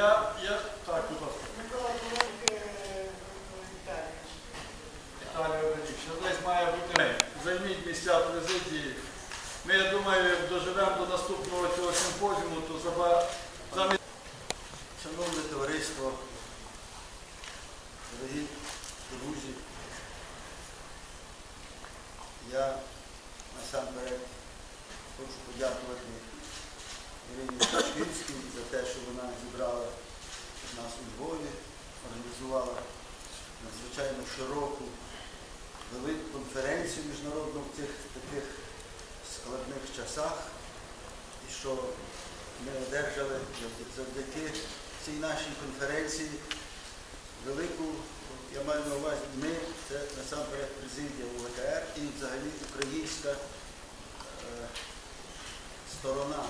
Я, я, так, будь ласка. Віталійович. Віталій Валерійович, десь має бути. Займіть місця президії. Ми, я думаю, доживемо до наступного цього симпозіуму, то заба- замість Шановне товариство, дорогі друзі, я насамперед хочу подякувати Ірині Пашківській за те, що вона зібрала організувала надзвичайно широку, велику конференцію міжнародну в цих таких складних часах, і що ми одержали завдяки цій нашій конференції велику, я маю на увазі, ми, це насамперед президія УВКР і взагалі українська е, сторона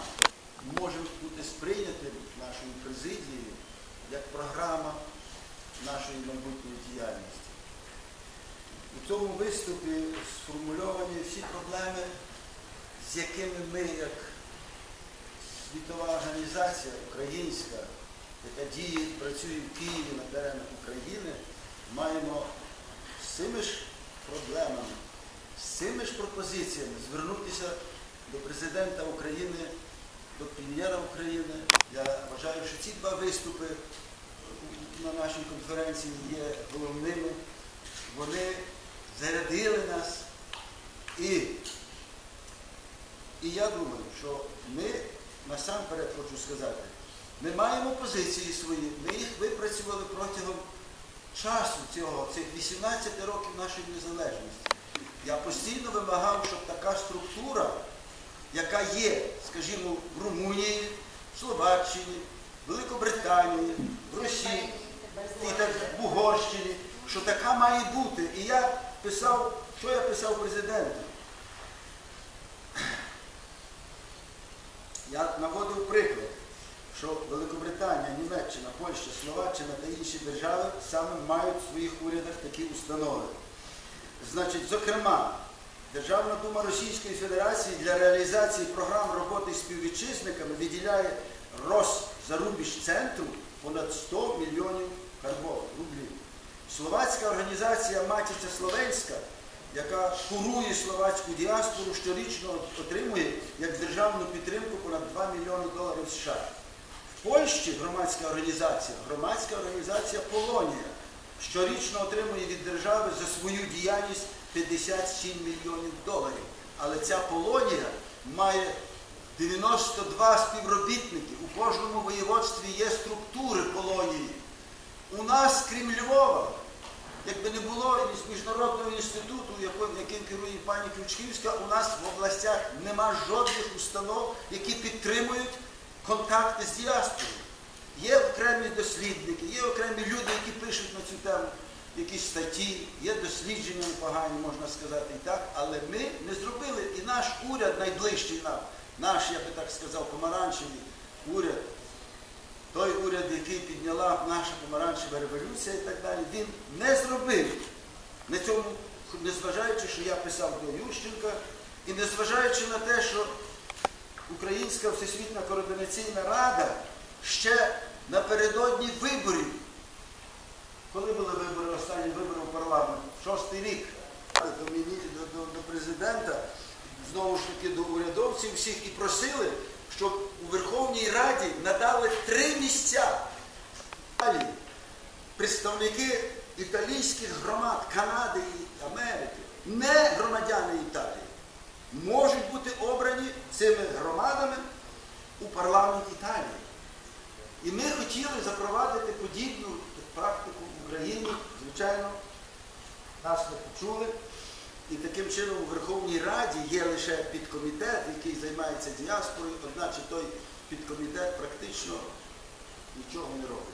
цьому виступі сформульовані всі проблеми, з якими ми, як світова організація українська, яка діє працює в Києві на теренах України, маємо з цими ж проблемами, з цими ж пропозиціями звернутися до президента України, до прем'єра України. Я вважаю, що ці два виступи на нашій конференції є головними. Вони зарядили нас і, і я думаю, що ми насамперед хочу сказати, ми маємо позиції свої, ми їх випрацювали протягом часу цього, цих 18 років нашої незалежності. Я постійно вимагав, щоб така структура, яка є, скажімо, в Румунії, в Словаччині, в Великобританії, в Росії і так в Угорщині, що така має бути. І я писав, що я писав президенту? Я наводив приклад, що Великобританія, Німеччина, Польща, Словаччина та інші держави саме мають в своїх урядах такі установи. Значить, зокрема, Державна дума Російської Федерації для реалізації програм роботи з співвітчизниками виділяє Росзарубіж центру понад 100 мільйонів карбов рублів. Словацька організація Матіця Словенська, яка курує словацьку діаспору, щорічно отримує як державну підтримку понад 2 мільйони доларів США. В Польщі громадська організація, громадська організація Полонія щорічно отримує від держави за свою діяльність 57 мільйонів доларів. Але ця Полонія має 92 співробітники. У кожному воєводстві є структури Полонії. У нас, крім Львова, якби не було міжнародного інституту, яким, керує пані Ключківська, у нас в областях нема жодних установ, які підтримують контакти з діаспорою. Є окремі дослідники, є окремі люди, які пишуть на цю тему якісь статті, є дослідження непогані, можна сказати і так, але ми не зробили. І наш уряд найближчий нам, наш, я би так сказав, помаранчевий уряд, той уряд, який підняла наша помаранчева революція і так далі, він не зробив. На цьому, незважаючи, що я писав до Ющенка, і незважаючи на те, що Українська Всесвітня координаційна рада ще напередодні виборів, коли були вибори, останні вибори в парламент, шостий рік, до, до, до президента, знову ж таки до урядовців всіх і просили, щоб у Верховній Раді надали три місця. Представники італійських громад Канади і Америки, не громадяни Італії, можуть бути обрані цими громадами у парламент Італії. І ми хотіли запровадити подібну практику в Україні. Звичайно, нас не почули. І таким чином у Верховній Раді є лише підкомітет, який займається діаспорою, одначе той підкомітет практично нічого не робить.